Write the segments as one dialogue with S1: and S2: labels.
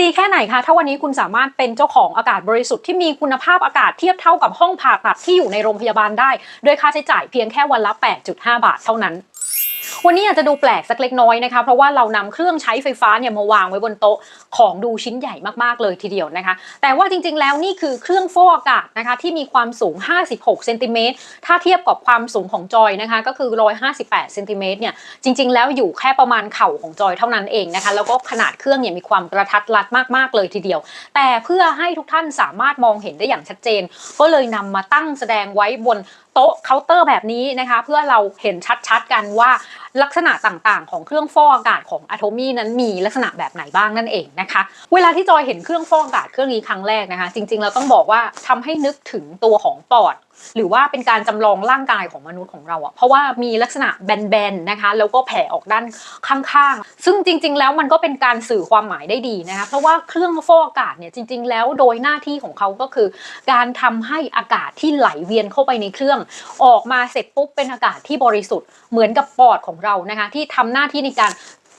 S1: ดีแค่ไหนคะ ถ้าวันนี้คุณสามารถเป็นเจ้าของอากาศบริสุทธิ์ที่มีคุณภาพอากาศเทียบเท่ากับห้องผ่าตัดที่อยู่ในโรงพยาบาลได้ ด้วยค่าใช้จ่ายเพียงแค่วันละ 8.5 บาทเท่านั้น วันนี้อาจจะดูแปลกสักเล็กน้อยนะคะเพราะว่าเรานำเครื่องใช้ไฟฟ้าเนี่ยมาวางไว้บนโต๊ะของดูชิ้นใหญ่มากๆเลยทีเดียวนะคะ แต่ว่าจริงๆแล้วนี่คือเครื่องฟอกอากาศนะคะที่มีความสูง 56เซนติเมตรถ้าเทียบกับความสูงของจอยนะคะก็คือ 158เซนติเมตรเนี่ยจริง ๆ แล้วอยู่แค่ประมาณเข่าของจอยเท่านั้นเองนะคะแล้วก็ขนาดเครื่องเนี่ยมีความกระทัดรัดมากๆเลยทีเดียว แต่เพื่อให้ทุกท่านสามารถมองเห็นได้อย่างชัดเจน ก็เลยนำมาตั้งแสดงไว้บนโต๊ะเคาน์เตอร์แบบนี้นะคะ เพื่อเราเห็นชัดๆกันว่าลักษณะต่างๆ ของเครื่องฟอกอากาศของอะโทมี่นั้นมีลักษณะแบบไหนบ้างนั่นเองนะคะ เวลาที่จอยเห็นเครื่องฟอกอากาศเครื่องนี้ครั้งแรกนะคะ จริงๆเราต้องบอกว่าทำให้นึกถึงตัวของปอด หรือว่าเป็นการจำลองร่างกายของมนุษย์ของเราอะเพราะว่ามีลักษณะแบนๆนะคะ แล้วก็แผ่ออกด้านข้างๆ ซึ่งจริง ๆ แล้วมันก็เป็นการสื่อความหมายได้ดีนะคะ เพราะว่าเครื่องฟอกอากาศเนี่ยจริง ๆ แล้วโดยหน้าที่ของเขาก็คือ การทำให้อากาศที่ไหลเวียนเข้าไปในเครื่อง ออกมาเสร็จปุ๊บเป็นอากาศที่บริสุทธิ์เหมือนกับปอดของเรานะคะที่ทำหน้าที่ในการ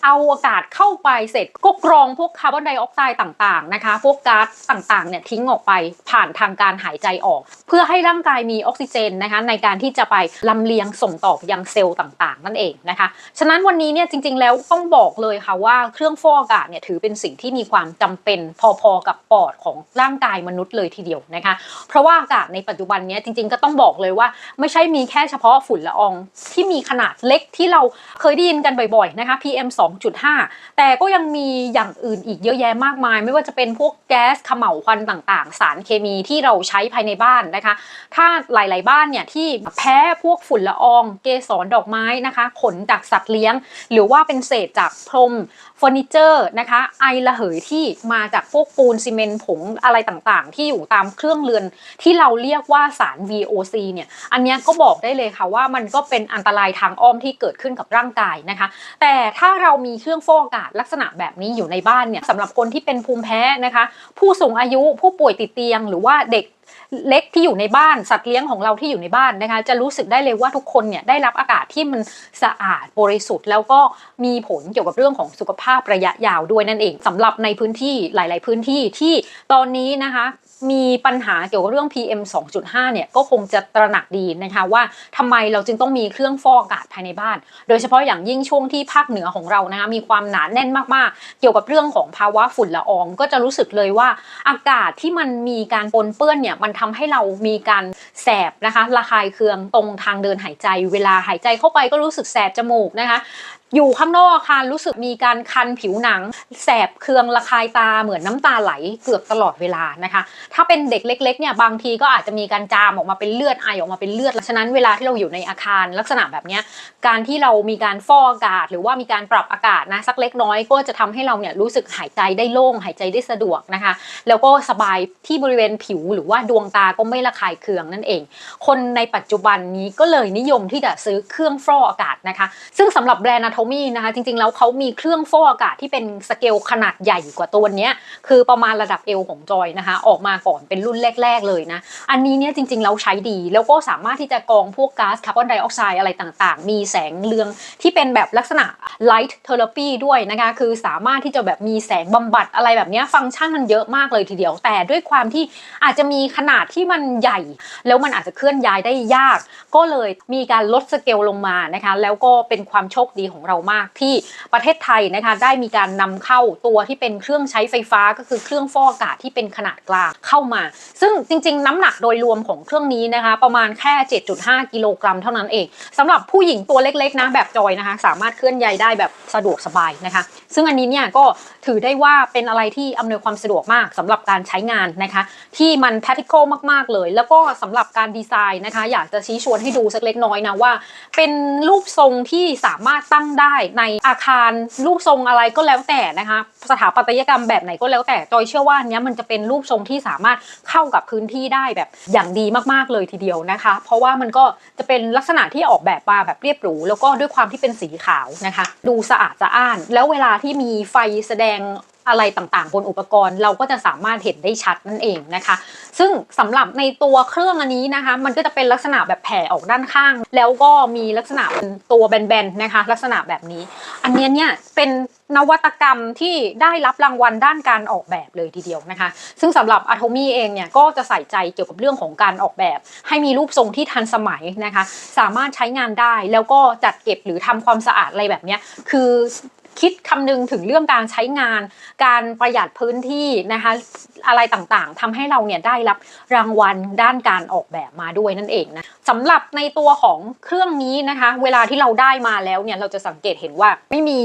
S1: เอาอากาศเข้าไปเสร็จก็กรองพวกคาร์บอนไดออกไซด์ต่างๆนะคะ พวกก๊าซต่างๆเนี่ยทิ้งออกไปผ่านทางการหายใจออก เพื่อให้ร่างกายมีออกซิเจนนะคะในการที่จะไปลำเลียงส่งต่อไปยังเซลล์ต่างๆ นั่นเองนะคะ ฉะนั้นวันนี้เนี่ยจริงๆแล้วต้องบอกเลยค่ะว่าเครื่องฟอกอากาศเนี่ยถือเป็นสิ่งที่มีความจำเป็นพอๆกับปอดของร่างกายมนุษย์เลยทีเดียวนะคะ เพราะว่าอากาศในปัจจุบันเนี้ยจริงๆก็ต้องบอกเลยว่า ไม่ใช่มีแค่เฉพาะฝุ่นละอองที่มีขนาดเล็กที่เราเคยได้ยินกันบ่อยๆนะคะ PM 2.5 แต่ก็ยังมีอย่างอื่นอีกเยอะแยะมากมาย ไม่ว่าจะเป็นพวกแก๊สขม่าวควันต่างๆ สารเคมีที่เราใช้ภายในบ้านนะคะ ถ้าหลายๆบ้านเนี่ยที่แพ้พวกฝุ่นละออง เกสรดอกไม้นะคะ ขนจากสัตว์เลี้ยง หรือว่าเป็นเศษจากพรมเฟอร์นิเจอร์นะคะ ไอระเหยที่มาจากพวกปูนซีเมนต์ผงอะไรต่างๆ ที่อยู่ตามเครื่องเรือนที่เราเรียกว่าสาร VOC เนี่ย อันนี้ก็บอกได้เลยค่ะว่ามันก็เป็นอันตรายทางอ้อมที่เกิดขึ้นกับร่างกายนะคะ แต่ถ้าเรามีเครื่องฟอกอากาศลักษณะแบบนี้อยู่ในบ้านเนี่ยสำหรับคนที่เป็นภูมิแพ้นะคะ ผู้สูงอายุผู้ป่วยติดเตียง หรือว่าเด็กเล็กที่อยู่ในบ้านสัตว์เลี้ยงของเราที่อยู่ในบ้านนะคะ จะรู้สึกได้เลยว่าทุกคนเนี่ยได้รับอากาศที่มันสะอาดบริสุทธิ์ แล้วก็มีผลเกี่ยวกับเรื่องของสุขภาพระยะยาวด้วยนั่นเองสำหรับในพื้นที่หลาย ๆ พื้นที่ที่ตอนนี้นะคะ มีปัญหาเกี่ยวกับเรื่อง PM 2.5 เนี่ยก็คงจะตระหนักดีนะคะว่าทำไมเราจึงต้องมีเครื่องฟอกอากาศภายในบ้าน โดยเฉพาะอย่างยิ่งช่วงที่ภาคเหนือของเรานะคะมีความหนาแน่นมากๆ เกี่ยวกับเรื่องของภาวะฝุ่นละออง ก็จะรู้สึกเลยว่าอากาศที่มันมีการปนเปื้อนเนี่ยมันทำให้เรามีการแสบนะคะระคายเคืองตรงทางเดินหายใจ เวลาหายใจเข้าไปก็รู้สึกแสบจมูกนะคะ อยู่ข้างนอกอาคารรู้สึกมีการคันผิวหนัง แสบเคืองระคายตาเหมือนน้ำตาไหลเกือบตลอดเวลานะคะ ถ้าเป็นเด็กเล็กๆเนี่ยบางทีก็อาจจะมีการจามออกมาเป็นเลือดไอออกมาเป็นเลือดฉะนั้นเวลาที่เราอยู่ในอาคารลักษณะแบบนี้การที่เรามีการฟอกอากาศ หรือว่ามีการปรับอากาศนะสักเล็กน้อยก็จะทำให้เราเนี่ยรู้สึกหายใจได้โล่งหายใจได้สะดวกนะคะ แล้วก็สบายที่บริเวณผิวหรือว่าดวงตาก็ไม่ระคายเคืองนั่นเอง คนในปัจจุบันนี้ก็เลยนิยมที่จะซื้อเครื่องฟอกอากาศนะคะ ซึ่งสำหรับแบรนด์ Atomy นะคะ จริงๆ แล้วเขามีเครื่องฟอกอากาศที่เป็นสเกลขนาดใหญ่กว่าตัวเนี้ยคือประมาณระดับเอวของจอยนะคะ ออกมาก่อนเป็นรุ่นแรก ๆ เลยนะ อันนี้เนี่ยจริงๆ แล้วใช้ดี แล้วก็สามารถที่จะกรองพวกก๊าซคาร์บอนไดออกไซด์อะไรต่างๆ มีแสงเรืองที่เป็นแบบลักษณะ light therapy ด้วยนะคะ คือสามารถที่จะแบบมีแสงบำบัดอะไรแบบนี้ฟังก์ชันมันเยอะมากเลยทีเดียว แต่ด้วยความที่อาจจะมีขนาดที่มันใหญ่ แล้วมันอาจจะเคลื่อนย้ายได้ยาก ก็เลยมีการลดสเกลลงมานะคะ แล้วก็เป็นความโชคดีของเรามากที่ประเทศไทยนะคะได้มีการนำเข้าตัวที่เป็นเครื่องใช้ไฟฟ้าก็คือเครื่องฟอกอากาศที่เป็นขนาดกลางเข้ามา ซึ่งจริง ๆ น้ำหนักโดยรวมของเครื่องนี้นะคะประมาณแค่ 7.5 กิโลกรัมเท่านั้นเองสำหรับผู้หญิงตัวเล็กๆนะแบบจอยนะคะสามารถเคลื่อนย้ายได้แบบสะดวกสบายนะคะ ซึ่งอันนี้เนี่ยก็ถือได้ว่าเป็นอะไรที่อำนวยความสะดวกมากสำหรับการใช้งานนะคะ ที่มัน practical มากๆเลย แล้วก็สำหรับการดีไซน์นะคะ อยากจะชี้ชวนให้ดูสักเล็กน้อยนะว่า เป็นรูปทรงที่สามารถตั้งได้ในอาคารรูปทรงอะไรก็แล้วแต่นะคะสถาปัตยกรรมแบบไหนก็แล้วแต่จอยเชื่อว่าอันเนี้ยมันจะเป็นรูปทรงที่สามารถเข้ากับพื้นที่ได้แบบอย่างดีมากๆเลยทีเดียวนะคะ เพราะว่ามันก็จะเป็นลักษณะที่ออกแบบมาแบบเรียบหรูแล้วก็ด้วยความที่เป็นสีขาวนะคะ ดูสะอาดสะอ้าน แล้วเวลาที่มีไฟแสดง อะไรต่างๆ บนอุปกรณ์เราก็จะสามารถเห็นได้ชัดนั่นเองนะคะ ซึ่งซึ่งสำหรับในตัวเครื่องอันนี้นะคะ มันก็จะเป็นลักษณะแบบแผ่ออกด้านข้าง แล้วก็มีลักษณะเป็นตัวแบนๆนะคะ ลักษณะแบบนี้ อันเนี้ยเนี่ยเป็นนวัตกรรมที่ได้รับรางวัลด้านการออกแบบเลยทีเดียวนะคะ ซึ่งสำหรับ Atomy เองเนี่ยก็จะใส่ใจเกี่ยวกับเรื่องของการออกแบบ ให้มีรูปทรงที่ทันสมัยนะคะ สามารถใช้งานได้แล้วก็จัดเก็บหรือทำความสะอาดอะไรแบบนี้คือ คิดคำนึงถึงเรื่องการใช้งาน การประหยัดพื้นที่นะคะอะไรต่างๆทำให้เราเนี่ยได้รับรางวัลด้านการออกแบบมาด้วยนั่นเองนะสำหรับในตัวของเครื่องนี้นะคะ เวลาที่เราได้มาแล้วเนี่ยเราจะสังเกตเห็นว่าไม่มี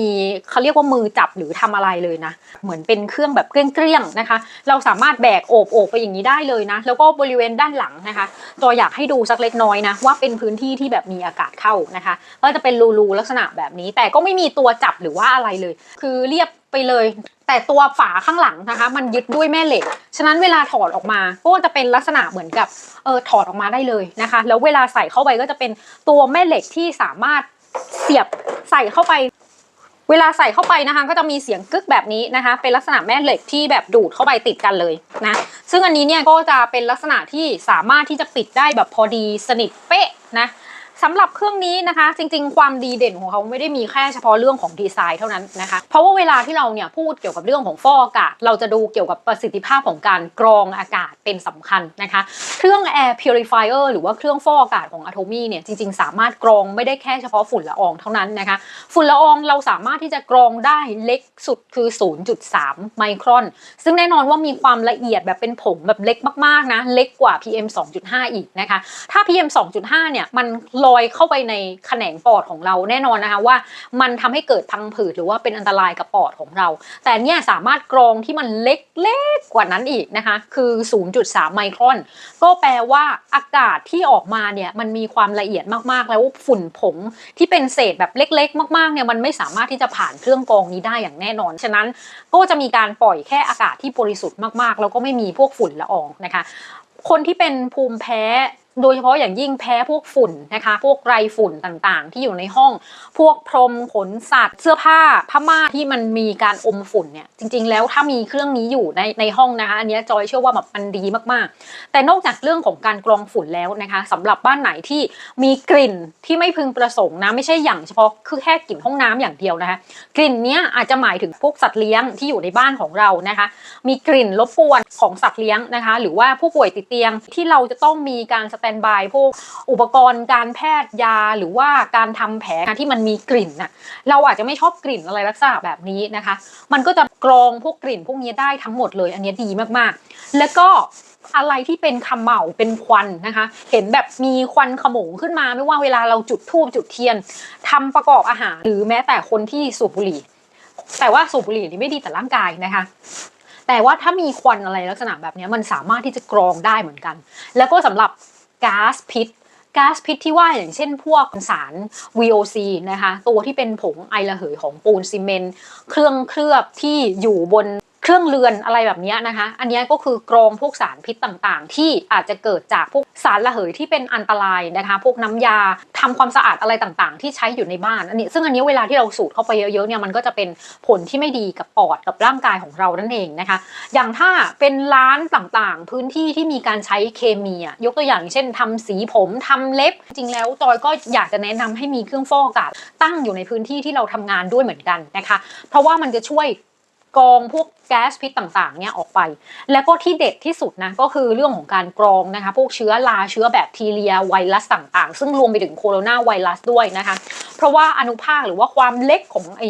S1: เขาเรียกว่ามือจับหรือทำอะไรเลยนะ เหมือนเป็นเครื่องแบบเกลี้ยงๆนะคะ เราสามารถแบกโอบโอบไปอย่างนี้ได้เลยนะ แล้วก็บริเวณด้านหลังนะคะจอยอยากให้ดูสักเล็กน้อยนะว่าเป็นพื้นที่ที่แบบมีอากาศเข้านะคะก็จะเป็นรูๆลักษณะแบบนี้ แต่ก็ไม่มีตัวจับหรือว่าอะไรเลย คือเรียบไปเลย แต่ตัวฝาข้างหลังนะคะ มันยึดด้วยแม่เหล็ก ฉะนั้นเวลาถอดออกมาก็จะเป็นลักษณะเหมือนกับเออถอดออกมาได้เลยนะคะ แล้วเวลาใส่เข้าไปก็จะเป็นตัวแม่เหล็กที่สามารถเสียบใส่เข้าไป เวลาใส่เข้าไปนะคะ ก็จะมีเสียงกึกแบบนี้นะคะ เป็นลักษณะแม่เหล็กที่แบบดูดเข้าไปติดกันเลยนะ ซึ่งอันนี้เนี่ยก็จะเป็นลักษณะที่สามารถที่จะปิดได้แบบพอดีสนิทเป๊ะนะ สำหรับเครื่องนี้นะคะ จริงๆ ความดีเด่นของเขาไม่ได้มีแค่เฉพาะเรื่องของดีไซน์เท่านั้นนะคะ เพราะว่าเวลาที่เราเนี่ยพูดเกี่ยวกับเรื่องของฟอกอากาศ เราจะดูเกี่ยวกับประสิทธิภาพของการกรองอากาศเป็นสำคัญนะคะ เครื่อง Air Purifier หรือว่าเครื่องฟอกอากาศของ Atomy เนี่ยจริงๆ สามารถกรองไม่ได้แค่เฉพาะฝุ่นละอองเท่านั้นนะคะ ฝุ่นละอองเราสามารถที่จะกรองได้เล็กสุดคือ 0.3 ไมครอน ซึ่งแน่นอนว่ามีความละเอียดแบบเป็นผงแบบเล็กมากๆนะเล็กกว่า PM 2.5 อีกนะคะถ้า PM 2.5 เนี่ยมันลอยเข้าไปในแขนงปอดของเราแน่นอนนะคะว่า มันทำให้เกิดพังผืดหรือว่าเป็นอันตรายกับปอดของเรา แต่เนี่ยสามารถกรองที่มันเล็กๆกว่านั้นอีกนะคะ คือ 0.3 ไมครอน ก็แปลว่าอากาศที่ออกมาเนี่ยมันมีความละเอียดมากๆ แล้วฝุ่นผงที่เป็นเศษแบบเล็ก ๆ มากๆเนี่ยมันไม่สามารถที่จะผ่านเครื่องกรองนี้ได้อย่างแน่นอน ฉะนั้นก็จะมีการปล่อยแค่อากาศที่บริสุทธิ์มากๆ แล้วก็ไม่มีพวกฝุ่นละอองนะคะ คนที่เป็นภูมิแพ้ โดยเฉพาะอย่างยิ่งแพ้พวกฝุ่นนะคะ พวกไรฝุ่นต่างๆ ที่อยู่ในห้อง พวกพรมขนสัตว์ เสื้อผ้าผ้าม่านที่มันมีการอมฝุ่นเนี่ยจริง ๆ แล้วถ้ามีเครื่องนี้อยู่ในในห้องนะคะ อันนี้จอยเชื่อว่าแบบมันดีมากๆ แต่นอกจากเรื่องของการกรองฝุ่นแล้วนะคะสำหรับบ้านไหนที่มีกลิ่นที่ไม่พึงประสงค์นะไม่ใช่อย่างเฉพาะคือแค่กลิ่นห้องน้ำอย่างเดียวนะคะ กลิ่นเนี้ยอาจจะหมายถึงพวกสัตว์เลี้ยงที่อยู่ในบ้านของเรานะคะ มีกลิ่นรบกวนของสัตว์เลี้ยงนะคะ หรือว่าผู้ป่วยติดเตียงที่เราจะต้องมีการสแตนบายพวกอุปกรณ์การแพทย์ยาหรือว่าการทำแผลที่มันมีกลิ่นน่ะเราอาจจะไม่ชอบกลิ่นอะไรลักษณะแบบนี้นะคะ มันก็จะกรองพวกกลิ่นพวกนี้ได้ทั้งหมดเลย อันนี้ดีมากๆ แล้วก็อะไรที่เป็นคำเหมาเป็นควันนะคะ เห็นแบบมีควันขโมงขึ้นมาไม่ว่าเวลาเราจุดธูปจุดเทียนทำประกอบอาหาร หรือแม้แต่คนที่สูบบุหรี่ แต่ว่าสูบบุหรี่นี่ไม่ดีต่อร่างกายนะคะ แต่ว่าถ้ามีควันอะไรลักษณะแบบนี้มันสามารถที่จะกรองได้เหมือนกัน แล้วก็สำหรับ ก๊าซพิษก๊าซพิษที่ว่าอย่างเช่นพวกสาร VOC นะคะ ตัวที่เป็นผงไอระเหยของปูนซีเมนต์เครื่องเคลือบที่อยู่บน เครื่องเรือนอะไรแบบนี้นะคะ อันนี้ก็คือกรองพวกสารพิษต่างๆ ที่อาจจะเกิดจากพวกสารระเหยที่เป็นอันตรายนะคะ พวกน้ำยาทำความสะอาดอะไรต่างๆ ที่ใช้อยู่ในบ้านอันนี้ซึ่งอันนี้เวลาที่เราสูดเข้าไปเยอะๆเนี่ยมันก็จะเป็นผลที่ไม่ดีกับปอดกับร่างกายของเรานั่นเองนะคะ อย่างถ้าเป็นร้านต่างๆ พื้นที่ที่มีการใช้เคมีอะยกตัวอย่างเช่นทำสีผมทำเล็บ จริงแล้วจอยก็อยากจะแนะนำให้มีเครื่องฟอกอากาศตั้งอยู่ในพื้นที่ที่เราทำงานด้วยเหมือนกันนะคะ เพราะว่ามันจะช่วยกรองพวกแก๊สพิษต่างๆเนี่ยออกไป แล้วก็ที่เด็ดที่สุดนะก็คือเรื่องของการกรองนะคะ พวกเชื้อราเชื้อแบคทีเรียไวรัสต่างๆ ซึ่งรวมไปถึงโคโรนาไวรัสด้วยนะคะ เพราะว่าอนุภาคหรือว่าความเล็กของไอ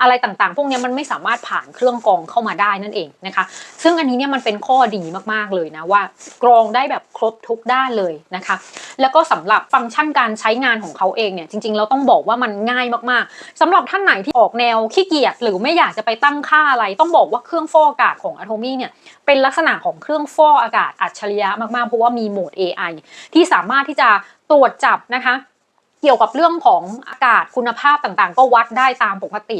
S1: อะไรต่างๆ พวกนี้มันไม่สามารถผ่านเครื่องกรองเข้ามาได้นั่นเองนะคะ ซึ่งอันนี้เนี่ยมันเป็นข้อดีมากๆเลยนะว่ากรองได้แบบครบทุกด้านเลยนะคะ แล้วก็สำหรับฟังก์ชันการใช้งานของเขาเองเนี่ยจริงๆเราต้องบอกว่ามันง่ายมากๆสำหรับท่านไหนที่ออกแนวขี้เกียจหรือไม่อยากจะไปตั้งค่าอะไรต้องบอกว่าเครื่ององฟอกอากาศของ Atomy เนี่ยเป็นลักษณะของเครื่องฟอกอากาศอัจฉริยะมากๆ เพราะว่ามีโหมด AI ที่สามารถที่จะตรวจจับนะคะเกี่ยวกับเรื่องของอากาศคุณภาพต่างๆ ก็วัดได้ตามปกติ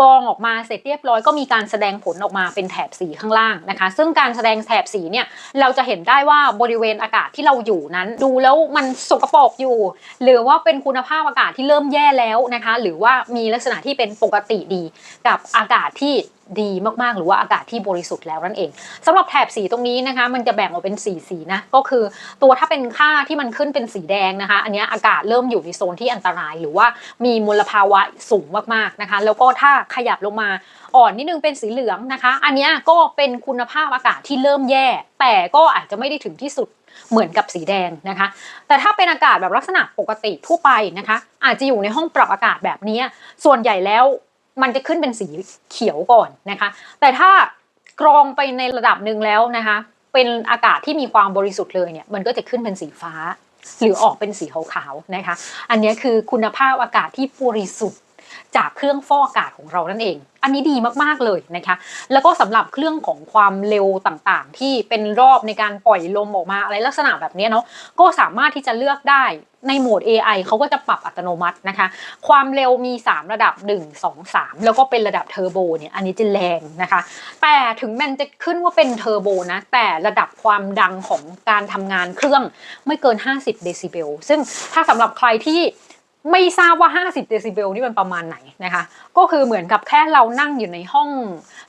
S1: กองออกมาเสร็จเรียบร้อยก็มีการแสดงผลออกมาเป็นแถบสีข้างล่างนะคะ ซึ่งการแสดงแถบสีเนี่ยเราจะเห็นได้ว่าบริเวณอากาศที่เราอยู่นั้น ดูแล้วมันสกปรกอยู่ หรือว่าเป็นคุณภาพอากาศที่เริ่มแย่แล้วนะคะ หรือว่ามีลักษณะที่เป็นปกติดีกับอากาศที่ ดีมากๆ หรือว่าอากาศที่บริสุทธิ์แล้วนั่นเองสำหรับแถบสีตรงนี้นะคะ มันจะแบ่งออกเป็นสีสีนะ ก็คือตัวถ้าเป็นค่าที่มันขึ้นเป็นสีแดงนะคะ อันนี้อากาศเริ่มอยู่ในโซนที่อันตราย หรือว่ามีมลภาวะสูงมากๆนะคะ แล้วก็ถ้าขยับลงมาอ่อนนิดนึงเป็นสีเหลืองนะคะ อันนี้ก็เป็นคุณภาพอากาศที่เริ่มแย่ แต่ก็อาจจะไม่ได้ถึงที่สุดเหมือนกับสีแดงนะคะ แต่ถ้าเป็นอากาศแบบลักษณะปกติทั่วไปนะคะ อาจจะอยู่ในห้องปรับอากาศแบบนี้ ส่วนใหญ่แล้ว มันจะขึ้นเป็นสีเขียวก่อนนะคะ แต่ถ้ากรองไปในระดับหนึ่งแล้วนะคะ เป็นอากาศที่มีความบริสุทธิ์เลยเนี่ยมันก็จะขึ้นเป็นสีฟ้า หรือออกเป็นสีขาวๆนะคะ อันนี้คือคุณภาพอากาศที่บริสุทธิ์ จากเครื่องฟอกอากาศของเรานั่นเอง อันนี้ดีมากๆเลยนะคะ แล้วก็สำหรับเครื่องของความเร็วต่างๆ ที่เป็นรอบในการปล่อยลมออกมาอะไรลักษณะแบบนี้เนาะก็สามารถที่จะเลือกได้ในโหมด AI เขาก็จะปรับอัตโนมัตินะคะ ความเร็วมี 3 ระดับ 1 2 3 แล้วก็เป็นระดับเทอร์โบเนี่ย อันนี้จะแรงนะคะ แต่ถึงมันจะขึ้นว่าเป็นเทอร์โบนะ แต่ระดับความดังของการทำงานเครื่องไม่เกิน 50 เดซิเบล ซึ่งถ้าสำหรับใครที่ ไม่ทราบว่า 50 เดซิเบลนี่มันประมาณไหนนะคะ ก็คือเหมือนกับแค่เรานั่งอยู่ในห้อง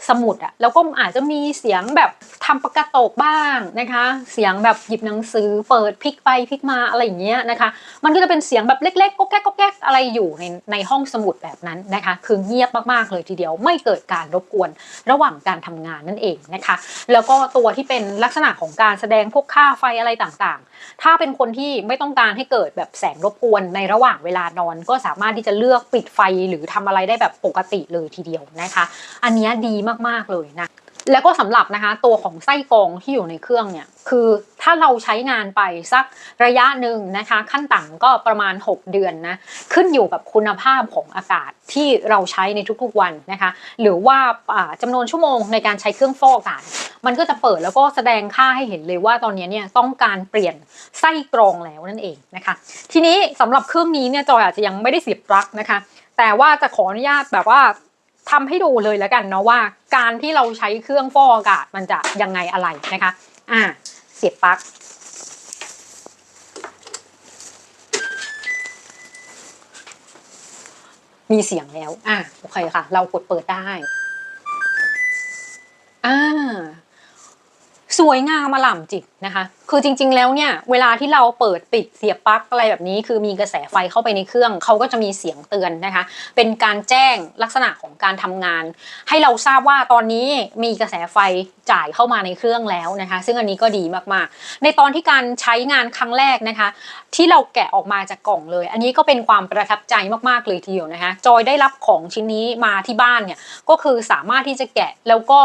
S1: สมุดอะแล้วก็อาจจะมีเสียงแบบทำปากกาโตกบ้างนะคะ เสียงแบบหยิบหนังสือเปิดพลิกไปพลิกมาอะไรอย่างเงี้ยนะคะ มันก็จะเป็นเสียงแบบเล็กๆก็แก๊กก็แก๊กอะไรอยู่ในในห้องสมุดแบบนั้นนะคะ คือเงียบมากๆเลยทีเดียวไม่เกิดการรบกวนระหว่างการทำงานนั่นเองนะคะ แล้วก็ตัวที่เป็นลักษณะของการแสดงพวกค่าไฟอะไรต่างๆ ถ้าเป็นคนที่ไม่ต้องการให้เกิดแบบแสงรบกวนในระหว่างเวลานอน ก็สามารถที่จะเลือกปิดไฟหรือทำอะไรได้แบบปกติเลยทีเดียวนะคะ อันนี้ดีมากๆเลยนะแล้วก็สำหรับนะคะตัวของไส้กรองที่อยู่ในเครื่องเนี่ยคือถ้าเราใช้งานไปสักระยะหนึ่งนะคะ ขั้นต่ำก็ประมาณ 6 เดือนนะขึ้นอยู่กับคุณภาพของอากาศที่เราใช้ในทุกๆวันนะคะ หรือว่าอ่าจำนวนชั่วโมงในการใช้เครื่องฟอกอากาศมันก็จะเปิดแล้วก็แสดงค่าให้เห็นเลยว่าตอนนี้เนี่ยต้องการเปลี่ยนไส้กรองแล้วนั่นเองนะคะ ทีนี้สำหรับเครื่องนี้เนี่ยจอยอาจจะยังไม่ได้เสียบปลั๊กนะคะ แต่ว่าจะขออนุญาตแบบว่าทำให้ดูเลยแล้วกันเนาะว่า การที่เราใช้เครื่องฟอกอากาศมันจะยังไงอะไรนะคะ อ่า เสียบปลั๊กมีเสียงแล้ว อะโอเคค่ะ เรากดเปิดได้ อ่า สวยงามอล่ำจิตนะคะ คือจริง ๆ แล้วเนี่ยเวลาที่เราเปิดปิดเสียบปลั๊กอะไรแบบนี้ คือมีกระแสไฟเข้าไปในเครื่องเขาก็จะมีเสียงเตือนนะคะ เป็นการแจ้งลักษณะของการทำงาน ให้เราทราบว่าตอนนี้มีกระแสไฟจ่ายเข้ามาในเครื่องแล้วนะคะ ซึ่งอันนี้ก็ดีมากๆ ในตอนที่การใช้งานครั้งแรกนะคะ ที่เราแกะออกมาจากกล่องเลย อันนี้ก็เป็นความประทับใจมากๆเลยทีเดียวนะคะ จอยได้รับของชิ้นนี้มาที่บ้านเนี่ยก็คือสามารถที่จะแกะแล้วก็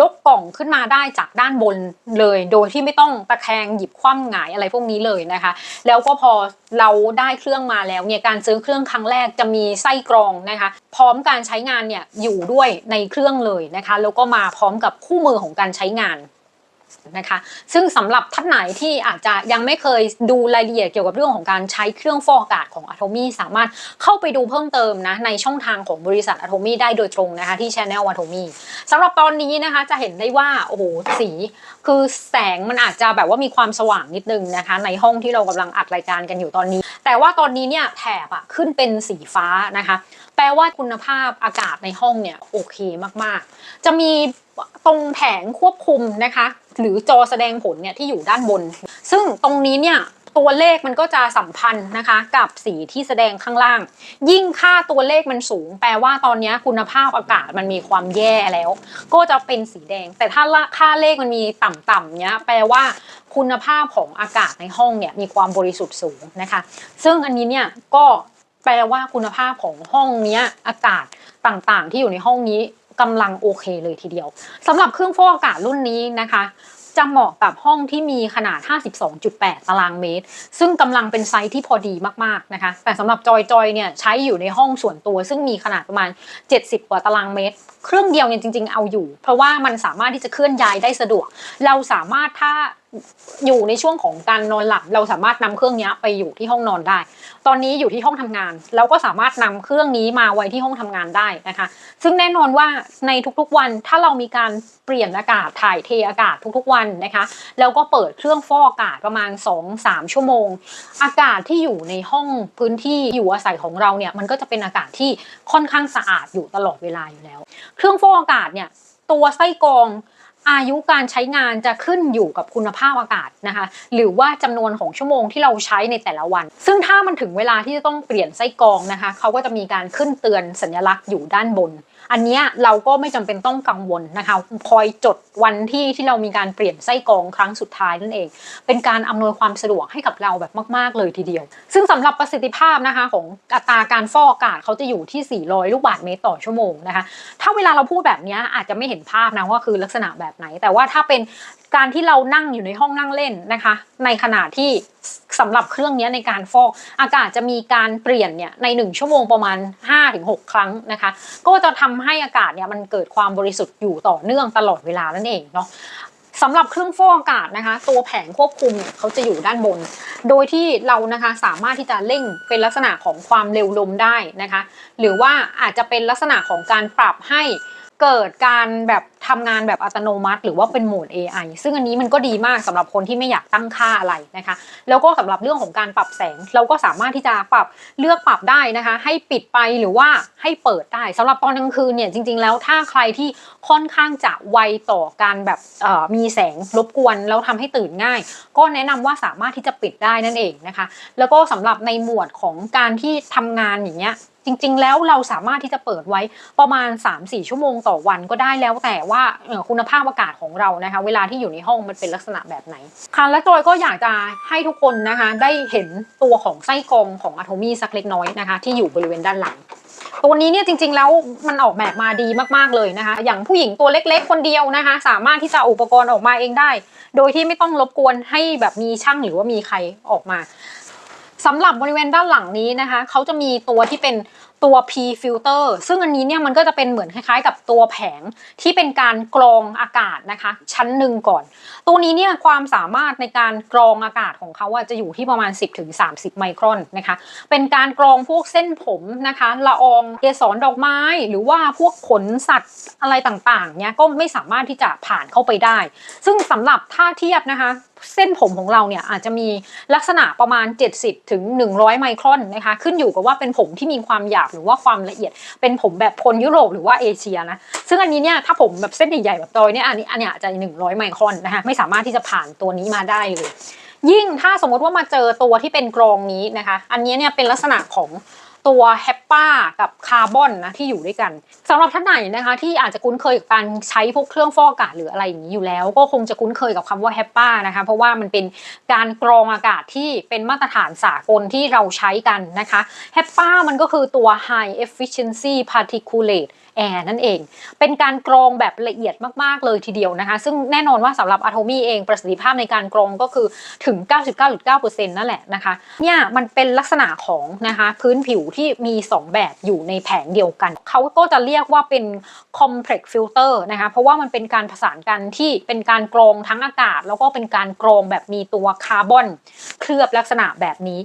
S1: ยกกล่องขึ้นมาได้จากด้านบนเลย โดยที่ไม่ต้องตะแคงหยิบคว่ำหงายอะไรพวกนี้เลยนะคะ แล้วก็พอเราได้เครื่องมาแล้วเนี่ยการซื้อเครื่องครั้งแรกจะมีไส้กรองนะคะ พร้อมการใช้งานเนี่ยอยู่ด้วยในเครื่องเลยนะคะ แล้วก็มาพร้อมกับคู่มือของการใช้งาน นะคะซึ่งสำหรับท่านไหนที่อาจจะยังไม่เคยดูรายละเอียดเกี่ยวกับเรื่องของการใช้เครื่องฟอกอากาศของ Atomy สามารถเข้าไปดูเพิ่มเติมนะในช่องทางของบริษัท Atomy ได้โดยตรงนะคะที่ Channel Atomy สำหรับตอนนี้นะคะจะเห็นได้ว่าโอ้โหสีคือแสงมันอาจจะแบบว่ามีความสว่างนิดนึงนะคะ ในห้องที่เรากำลังอัดรายการกันอยู่ตอนนี้ แต่ว่าตอนนี้เนี่ยแถบอะขึ้นเป็นสีฟ้านะคะ แปลว่าคุณภาพอากาศในห้องเนี่ยโอเคมากๆ จะมีตรงแผงควบคุมนะคะ หรือจอแสดงผลเนี่ยที่อยู่ด้านบน ซึ่งตรงนี้เนี่ยตัวเลขมันก็จะสัมพันธ์นะคะ กับสีที่แสดงข้างล่าง ยิ่งค่าตัวเลขมันสูง แปลว่าตอนนี้คุณภาพอากาศมันมีความแย่แล้ว ก็จะเป็นสีแดง แต่ถ้าค่าเลขมันมีต่ำๆเนี้ยแปลว่าคุณภาพของอากาศในห้องเนี่ยมีความบริสุทธิ์สูงนะคะ ซึ่งอันนี้เนี่ยก็แปลว่าคุณภาพของห้องนี้อากาศต่างๆ ที่อยู่ในห้องนี้ กำลังโอเคเลยทีเดียวสำหรับเครื่องฟอกอากาศรุ่นนี้นะคะจะเหมาะกับห้องที่มีขนาด 52.8 ตารางเมตร ซึ่งกำลังเป็นไซส์ที่พอดีมากๆนะคะ แต่สำหรับจอยจอยเนี่ยใช้อยู่ในห้องส่วนตัว ซึ่งมีขนาดประมาณ 70 กว่าตารางเมตร เครื่องเดียวเนี่ยจริง ๆ เอาอยู่ เพราะว่ามันสามารถที่จะเคลื่อนย้ายได้สะดวก เราสามารถถ้า อยู่ในช่วงของการนอนหลับเราสามารถนำเครื่องนี้ไปอยู่ที่ห้องนอนได้ ตอนนี้อยู่ที่ห้องทำงานเราก็สามารถนำเครื่องนี้มาไว้ที่ห้องทำงานได้นะคะ ซึ่งแน่นอนว่าในทุกๆวันถ้าเรามีการเปลี่ยนอากาศถ่ายเทอากาศทุกๆวันนะคะแล้วก็เปิดเครื่องฟอกอากาศประมาณ 2-3 ชั่วโมง อากาศที่อยู่ในห้องพื้นที่อยู่อาศัยของเราเนี่ยมันก็จะเป็นอากาศที่ค่อนข้างสะอาดอยู่ตลอดเวลาอยู่แล้ว เครื่องฟอกอากาศเนี่ยตัวไส้กรอง อายุการใช้งานจะขึ้นอยู่กับคุณภาพอากาศนะคะ หรือว่าจำนวนของชั่วโมงที่เราใช้ในแต่ละวัน ซึ่งถ้ามันถึงเวลาที่จะต้องเปลี่ยนไส้กรองนะคะ เขาก็จะมีการขึ้นเตือนสัญลักษณ์อยู่ด้านบน อันเนี้ยเราก็ไม่จำเป็นต้องกังวลนะคะคอยจดวันที่ที่เรามีการเปลี่ยนไส้กรองครั้งสุดท้ายนั่นเอง เป็นการอำนวยความสะดวกให้กับเราแบบมาก ๆ เลยทีเดียว ซึ่งสำหรับประสิทธิภาพนะคะของอัตราการฟอกอากาศเขาจะอยู่ที่ 400 ลูกบาศก์เมตรต่อชั่วโมงนะคะถ้าเวลาเราพูดแบบนี้อาจจะไม่เห็นภาพนะว่าคือลักษณะแบบไหน แต่ว่าถ้าเป็นการที่เรานั่งอยู่ในห้องนั่งเล่นนะคะ ในขณะที่สำหรับเครื่องนี้ในการฟอกอากาศจะมีการเปลี่ยนเนี่ยใน 1 ชั่วโมงประมาณ 5-6 ครั้งนะคะ ก็จะทำให้อากาศเนี่ยมันเกิดความบริสุทธิ์อยู่ต่อเนื่องตลอดเวลานั่นเองเนาะสำหรับเครื่องฟอกอากาศนะคะ ตัวแผงควบคุมเนี่ยเขาจะอยู่ด้านบน โดยที่เรานะคะสามารถที่จะเร่งเป็นลักษณะของความเร็วลมได้นะคะ หรือว่าอาจจะเป็นลักษณะของการปรับให้เกิดการแบบ ทำงานแบบอัตโนมัติ หรือว่าเป็นโหมด AI ซึ่งอันนี้มันก็ดีมากสำหรับคนที่ไม่อยากตั้งค่าอะไรนะคะ แล้วก็สำหรับเรื่องของการปรับแสง เราก็สามารถที่จะปรับเลือกปรับได้นะคะ ให้ปิดไปหรือว่าให้เปิดได้สำหรับตอนกลางคืนเนี่ยจริง ๆ แล้วถ้าใครที่ค่อนข้างจะไวต่อการแบบมีแสงรบกวนแล้วทำให้ตื่นง่าย ก็แนะนำว่าสามารถที่จะปิดได้นั่นเองนะคะ แล้วก็สำหรับในหมวดของการที่ทำงานอย่างเงี้ยจริง ๆ แล้วเราสามารถที่จะเปิดไว้ประมาณ 3-4 ชั่วโมงต่อวันก็ได้แล้วแต่ว่าคุณภาพอากาศของเรานะคะ เวลาที่อยู่ในห้องมันเป็นลักษณะแบบไหนค่ะและจอยก็อยากจะให้ทุกคนนะคะ ได้เห็นตัวของไส้กรองของอะโทมี่สักเล็กน้อยนะคะ ที่อยู่บริเวณด้านหลังตัวนี้เนี่ยจริงๆแล้วมันออกแบบมาดีมากๆเลยนะคะ อย่างผู้หญิงตัวเล็กๆ คนเดียวนะคะ สามารถที่จะอุปกรณ์ออกมาเองได้ โดยที่ไม่ต้องรบกวนให้แบบมีช่างหรือว่ามีใครออกมาสำหรับบริเวณด้านหลังนี้นะคะ เขาจะมีตัวที่เป็น ตัว P filter ซึ่งอันนี้เนี่ยมันก็จะเป็นเหมือนคล้ายๆ กับตัวแผงที่เป็นการกรองอากาศนะคะ ชั้นหนึ่งก่อน ตัวนี้เนี่ยความสามารถในการกรองอากาศของเขาอะจะอยู่ที่ประมาณ 10-30 ไมครอนนะคะ เป็นการกรองพวกเส้นผมนะคะละอองเกสรดอกไม้ หรือว่าพวกขนสัตว์อะไรต่างๆเนี่ยก็ไม่สามารถที่จะผ่านเข้าไปได้ ซึ่งสำหรับถ้าเทียบนะคะ เส้นผมของเราเนี่ยอาจจะมีลักษณะประมาณ 70ถึง100 ไมครอนนะคะขึ้นอยู่กับว่าเป็นผมที่มีความหยาบหรือว่าความละเอียด เป็นผมแบบคนยุโรปหรือว่าเอเชียนะซึ่งอันนี้เนี่ยถ้าผมแบบเส้นใหญ่ๆแบบดอยเนี่ยอันนี้อันเนี้ยอาจจะ 100 ไมครอนนะคะไม่สามารถที่จะผ่านตัวนี้มาได้เลย ยิ่งถ้าสมมติว่ามาเจอตัวที่เป็นกรองนี้นะคะ อันนี้เนี่ยเป็นลักษณะของ ตัวแฮปป้ากับคาร์บอนนะที่อยู่ด้วยกันสำหรับท่านไหนนะคะที่อาจจะคุ้นเคยกับการใช้พวกเครื่องฟอกอากาศหรืออะไรอย่างนี้อยู่แล้ว ก็คงจะคุ้นเคยกับคำว่าแฮปป้านะคะเพราะว่ามันเป็นการกรองอากาศที่เป็นมาตรฐานสากลที่เราใช้กันนะคะแฮปป้ามันก็คือตัว High Efficiency Particulate Air นั่นเอง เป็นการกรองแบบละเอียดมากๆเลยทีเดียวนะคะ ซึ่งแน่นอนว่าสำหรับ Atomy เองประสิทธิภาพในการกรองก็คือถึง 99.9%นั่นแหละนะคะเนี่ยมันเป็นลักษณะของนะคะพื้นผิวที่มี 2 แบบอยู่ในแผงเดียวกัน เขาก็จะเรียกว่าเป็น complex filter นะคะเพราะว่ามันเป็นการผสานกันที่เป็นการกรองทั้งอากาศ แล้วก็เป็นการกรองแบบมีตัวคาร์บอนเคลือบลักษณะแบบนี้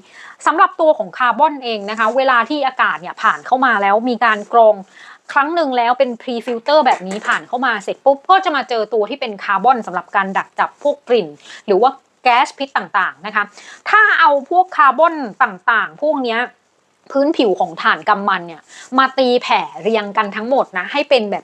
S1: สำหรับตัวของคาร์บอนเองนะคะ เวลาที่อากาศเนี่ยผ่านเข้ามาแล้วมีการกรอง ครั้งหนึ่งแล้วเป็นพรีฟิลเตอร์แบบนี้ผ่านเข้ามาเสร็จปุ๊บก็จะมาเจอตัวที่เป็นคาร์บอนสำหรับการดักจับพวกกลิ่น หรือว่าแก๊สพิษต่างๆนะคะ ถ้าเอาพวกคาร์บอนต่างๆ พวกเนี้ย พื้นผิวของฐานกำมันเนี่ย มาตีแผ่เรียงกันทั้งหมดนะ ให้เป็นแบบ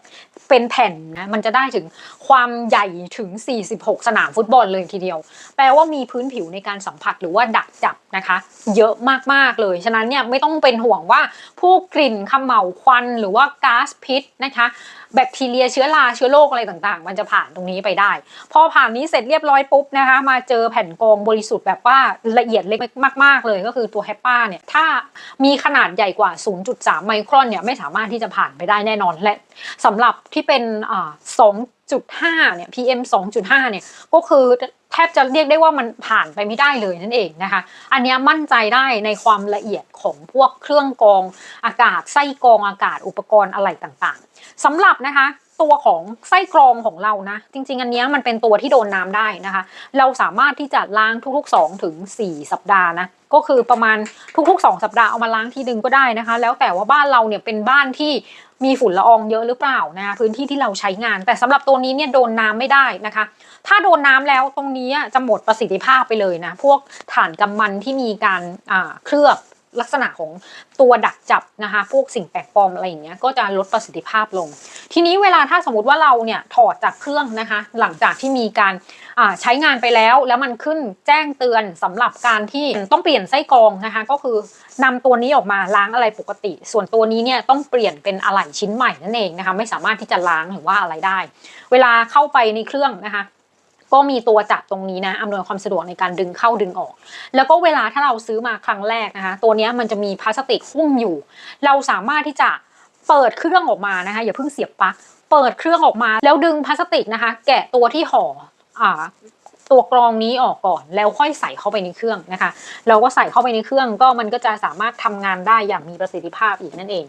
S1: เป็นแผ่นนะ มันจะได้ถึงความใหญ่ถึง 46 สนามฟุตบอลเลยทีเดียว แปลว่ามีพื้นผิวในการสัมผัสหรือว่าดักจับนะคะ เยอะมากๆเลย ฉะนั้นเนี่ยไม่ต้องเป็นห่วงว่าพวกกลิ่นเขม่าควันหรือว่าก๊าซพิษนะคะ แบคทีเรียเชื้อราเชื้อโรคอะไรต่างๆ มันจะผ่านตรงนี้ไปได้ พอผ่านนี้เสร็จเรียบร้อยปุ๊บนะคะ มาเจอแผ่นกรองบริสุทธิ์แบบว่าละเอียดเล็กมาก ๆ เลยก็คือตัวแฮปป้าเนี่ยถ้ามีขนาดใหญ่กว่า 0.3 ไมครอนเนี่ยไม่สามารถที่จะผ่านไปได้แน่นอนและสำหรับที่เป็นอ่า2.5เนี่ย PM 2.5 เนี่ยก็คือแทบจะเรียกได้ว่ามันผ่านไปไม่ได้เลยนั่นเองนะคะ อันนี้มั่นใจได้ในความละเอียดของพวกเครื่องกรองอากาศไส้กรองอากาศอุปกรณ์อะไรต่าง สำหรับนะคะตัวของไส้กรองของเรานะ จริง ๆ อันนี้มันเป็นตัวที่โดนน้ำได้นะคะ เราสามารถที่จะล้างทุกๆ2ถึง4สัปดาห์นะก็คือประมาณทุกๆ 2 สัปดาห์เอามาล้างทีนึงก็ได้นะคะ แล้วแต่ว่าบ้านเราเนี่ยเป็นบ้านที่มีฝุ่นละอองเยอะหรือเปล่านะพื้นที่ที่เราใช้งาน แต่สำหรับตัวนี้เนี่ยโดนน้ำไม่ได้นะคะ ถ้าโดนน้ำแล้วตรงนี้จะหมดประสิทธิภาพไปเลยนะพวกฐานกำมันที่มีการเคลือบ ลักษณะของตัวดักจับนะคะพวกสิ่งแปลกปลอมอะไรอย่างเงี้ยก็จะลดประสิทธิภาพลง ทีนี้เวลาถ้าสมมติว่าเราเนี่ยถอดจากเครื่องนะคะ หลังจากที่มีการใช้งานไปแล้วแล้วมันขึ้นแจ้งเตือนสำหรับการที่ต้องเปลี่ยนไส้กรองนะคะ ก็คือนำตัวนี้ออกมาล้างอะไรปกติ ส่วนตัวนี้เนี่ยต้องเปลี่ยนเป็นอะไหล่ชิ้นใหม่นั่นเองนะคะ ไม่สามารถที่จะล้างหรือว่าอะไรได้ เวลาเข้าไปในเครื่องนะคะ ก็มีตัวจับตรงนี้นะอำนวยความสะดวกในการดึงเข้าดึงออก แล้วก็เวลาถ้าเราซื้อมาครั้งแรกนะคะตัวนี้มันจะมีพลาสติกหุ้มอยู่ เราสามารถที่จะเปิดเครื่องออกมานะคะอย่าเพิ่งเสียบปลั๊กเปิดเครื่องออกมา แล้วดึงพลาสติกนะคะ แกะตัวที่ห่ออ่าตัวกรองนี้ออกก่อนแล้วค่อยใส่เข้าไปในเครื่องนะคะ เราก็ใส่เข้าไปในเครื่องก็มันก็จะสามารถทำงานได้อย่างมีประสิทธิภาพอีกนั่นเอง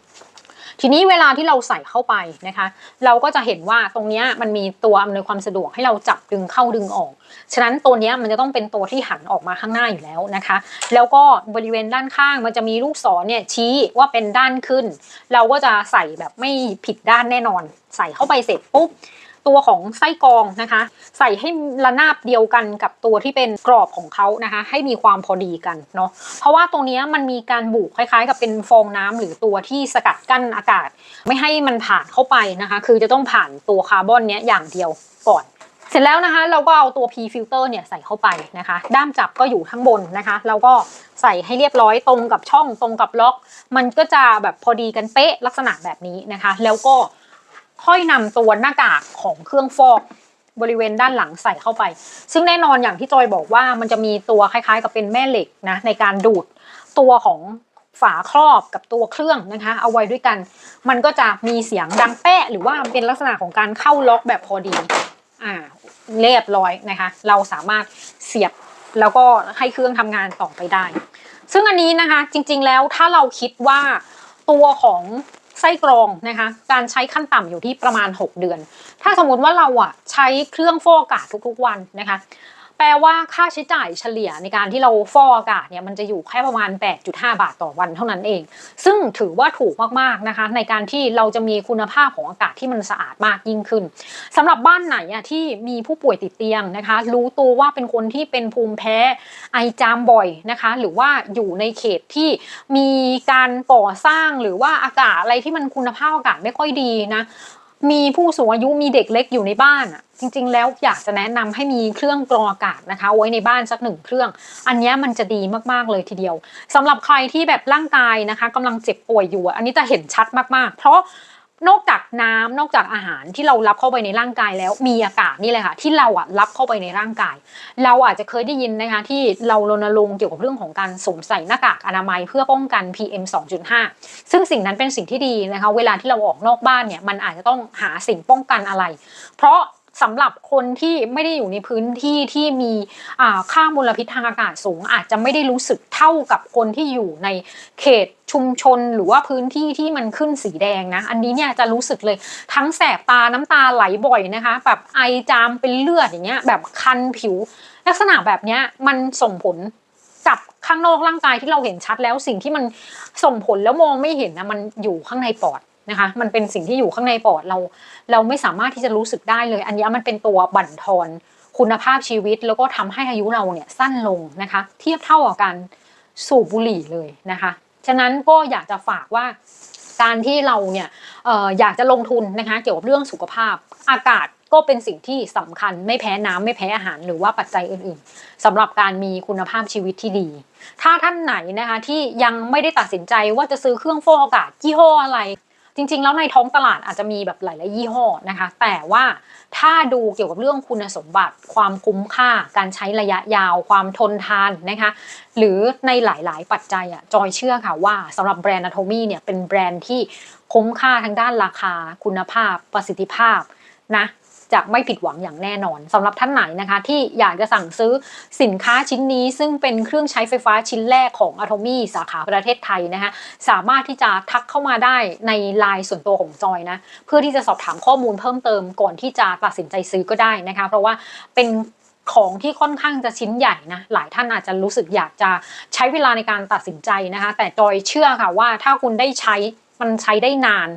S1: ทีนี้เวลาที่เราใส่เข้าไปนะคะ เราก็จะเห็นว่าตรงนี้มันมีตัวอำนวยความสะดวกให้เราจับดึงเข้าดึงออก ฉะนั้นตัวนี้มันจะต้องเป็นตัวที่หันออกมาข้างหน้าอยู่แล้วนะคะ แล้วก็บริเวณด้านข้างมันจะมีลูกศรเนี่ยชี้ว่าเป็นด้านขึ้น เราก็จะใส่แบบไม่ผิดด้านแน่นอน ใส่เข้าไปเสร็จปุ๊บ ตัวของไส้กรองนะคะ ใส่ให้ระนาบเดียวกันกับตัวที่เป็นกรอบของเขานะคะ ให้มีความพอดีกันเนาะเพราะว่าตรงนี้มันมีการบุคล้ายๆ กับเป็นฟองน้ำหรือตัวที่สกัดกั้นอากาศ ไม่ให้มันผ่านเข้าไปนะคะ คือจะต้องผ่านตัวคาร์บอนเนี้ยอย่างเดียวก่อนเสร็จแล้วนะคะเราก็เอาตัว P filter เนี่ยใส่เข้าไปนะคะ ด้ามจับก็อยู่ข้างบนนะคะเราก็ใส่ให้เรียบร้อยตรงกับช่องตรงกับล็อก มันก็จะแบบพอดีกันเป๊ะลักษณะแบบนี้นะคะ แล้วก็ ค่อยนำตัวหน้ากากของเครื่องฟอกบริเวณด้านหลังใส่เข้าไป ซึ่งแน่นอนอย่างที่จอยบอกว่ามันจะมีตัวคล้ายๆ กับเป็นแม่เหล็กนะในการดูดตัวของฝาครอบกับตัวเครื่องนะคะเอาไว้ด้วยกัน มันก็จะมีเสียงดังแป๊ะหรือว่าเป็นลักษณะของการเข้าล็อกแบบพอดีอ่าเรียบร้อยนะคะ เราสามารถเสียบแล้วก็ให้เครื่องทำงานต่อไปได้ ซึ่งอันนี้นะคะจริงๆแล้วถ้าเราคิดว่าตัวของ ไส้กรองนะคะการใช้ขั้นต่ำอยู่ที่ประมาณ 6 เดือน ถ้าสมมุติว่าเราอะใช้เครื่องฟอกอากาศทุกๆวันนะคะ ปลว่าค่าใช้จ่ายเฉลี่ยในการที่เราฟอกอากาศเนี่ยมันจะอยู่แค่ประมาณ 8.5 บาทต่อวันเท่านั้นเอง ซึ่งถือว่าถูกมากๆนะคะ ในการที่เราจะมีคุณภาพของอากาศที่มันสะอาดมากยิ่งขึ้นสำหรับบ้านไหนอะที่มีผู้ป่วยติดเตียงนะคะ รู้ตัวว่าเป็นคนที่เป็นภูมิแพ้ไอจามบ่อยนะคะ หรือว่าอยู่ในเขตที่มีการก่อสร้างหรือว่าอากาศอะไรที่มันคุณภาพอากาศไม่ค่อยดีนะ มีผู้สูงอายุมีเด็กเล็กอยู่ในบ้านอะ จริง ๆ แล้วอยากจะแนะนำให้มีเครื่องกรองอากาศนะคะ ไว้ในบ้านสักหนึ่งเครื่อง อันนี้มันจะดีมากๆเลยทีเดียวสำหรับใครที่แบบร่างกายนะคะกำลังเจ็บป่วยอยู่อันนี้จะเห็นชัดมากๆ เพราะ นอกจากน้ำนอกจากอาหารที่เรารับเข้าไปในร่างกายแล้วมีอากาศนี่เลยค่ะที่เราอะรับเข้าไปในร่างกาย เราอาจจะเคยได้ยินนะคะที่เรารณรงค์เกี่ยวกับเรื่องของการสวมใส่หน้ากากอนามัยเพื่อป้องกัน PM 2.5 ซึ่งสิ่งนั้นเป็นสิ่งที่ดีนะคะเวลาที่เราออกนอกบ้านเนี่ยมันอาจจะต้องหาสิ่งป้องกันอะไร เพราะ สำหรับคนที่ไม่ได้อยู่ในพื้นที่ที่มีอ่าค่ามลพิษทางอากาศสูง อาจจะไม่ได้รู้สึกเท่ากับคนที่อยู่ในเขตชุมชนหรือว่าพื้นที่ที่มันขึ้นสีแดงนะ อันนี้เนี่ยจะรู้สึกเลยทั้งแสบตาน้ำตาไหลบ่อยนะคะ แบบไอจามเป็นเลือดอย่างเงี้ยแบบคันผิว ลักษณะแบบเนี้ยมันส่งผลกับข้างนอกร่างกายที่เราเห็นชัดแล้วสิ่งที่มันส่งผลแล้วมองไม่เห็นนะมันอยู่ข้างในปอด นะคะมันเป็นสิ่งที่อยู่ข้างในปอดเรา เราไม่สามารถที่จะรู้สึกได้เลย อันนี้มันเป็นตัวบั่นทอนคุณภาพชีวิต แล้วก็ทำให้อายุเราเนี่ยสั้นลงนะคะ เทียบเท่ากับการสูบบุหรี่เลยนะคะ ฉะนั้นก็อยากจะฝากว่าการที่เราเนี่ยอออยากจะลงทุนนะคะเกี่ยวกับเรื่องสุขภาพอากาศก็เป็นสิ่งที่สำคัญไม่แพ้น้ำไม่แพ้อาหารหรือว่าปัจจัยอื่นๆสำหรับการมีคุณภาพชีวิตที่ดี ถ้าท่านไหนนะคะที่ยังไม่ได้ตัดสินใจว่าจะซื้อเครื่องฟอกอากาศยี่ห้ออะไร จริง ๆ แล้วในท้องตลาดอาจจะมีแบบหลายๆยี่ห้อนะคะ แต่ว่าถ้าดูเกี่ยวกับเรื่องคุณสมบัติ ความคุ้มค่า การใช้ระยะยาว ความทนทานนะคะ หรือในหลายๆปัจจัยอะจอยเชื่อค่ะว่าสำหรับแบรนด์อะโทมี่เนี่ยเป็นแบรนด์ที่คุ้มค่าทั้งด้านราคา คุณภาพ ประสิทธิภาพนะ จะไม่ผิดหวังอย่างแน่นอนสำหรับท่านไหนนะคะ ที่อยากจะสั่งซื้อสินค้าชิ้นนี้ ซึ่งเป็นเครื่องใช้ไฟฟ้าชิ้นแรกของ Atomy สาขาประเทศไทยนะคะสามารถที่จะทักเข้ามาได้ในไลน์ส่วนตัวของจอยนะเพื่อที่จะสอบถามข้อมูลเพิ่มเติมก่อนที่จะตัดสินใจซื้อก็ได้นะคะ เพราะว่าเป็นของที่ค่อนข้างจะชิ้นใหญ่นะ หลายท่านอาจจะรู้สึกอยากจะใช้เวลาในการตัดสินใจนะคะ แต่จอยเชื่อค่ะว่าถ้าคุณได้ใช้มันใช้ได้นาน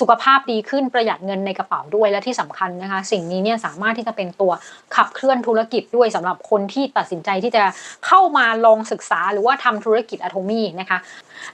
S1: สุขภาพดีขึ้นประหยัดเงินในกระเป๋าด้วยและที่สำคัญนะคะ สิ่งนี้เนี่ยสามารถที่จะเป็นตัวขับเคลื่อนธุรกิจด้วยสำหรับคนที่ตัดสินใจที่จะเข้ามาลองศึกษาหรือว่าทำธุรกิจอะโทมี่นะคะ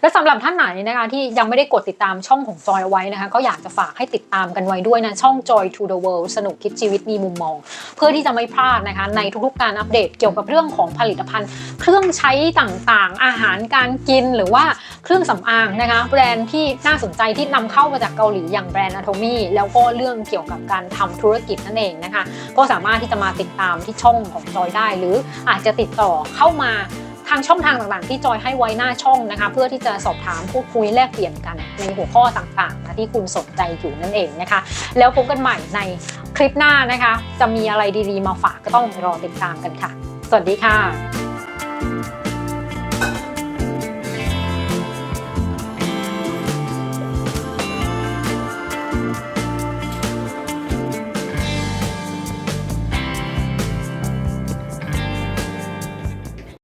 S1: และสำหรับท่านไหนนะคะที่ยังไม่ได้กดติดตามช่องของจอยไว้นะคะก็อยากจะฝากให้ติดตามกันไว้ด้วยนะช่อง Joy to the World สนุกคิดชีวิตมีมุมมอง เพื่อที่จะไม่พลาดนะคะในทุกๆการอัปเดตเกี่ยวกับเรื่องของผลิตภัณฑ์ เครื่องใช้ต่างๆ อาหารการกินหรือว่าเครื่องสำอางนะคะแบรนด์ที่น่าสนใจที่นำเข้ามาจากเกาหลีอย่างแบรนด์ Atomy แล้วก็เรื่องเกี่ยวกับการทำธุรกิจนั่นเองนะคะก็สามารถที่จะมาติดตามที่ช่องของจอยได้ หรืออาจจะติดต่อเข้ามา ทางช่องทางต่างๆ ที่จอยให้ไว้หน้าช่องนะคะ เพื่อที่จะสอบถามพูดคุยแลกเปลี่ยนกันในหัวข้อต่างๆนะที่คุณสนใจอยู่นั่นเองนะคะ แล้วพบกันใหม่ในคลิปหน้านะคะ จะมีอะไรดีๆมาฝากก็ต้องรอติดตามกันค่ะ สวัสดีค่ะ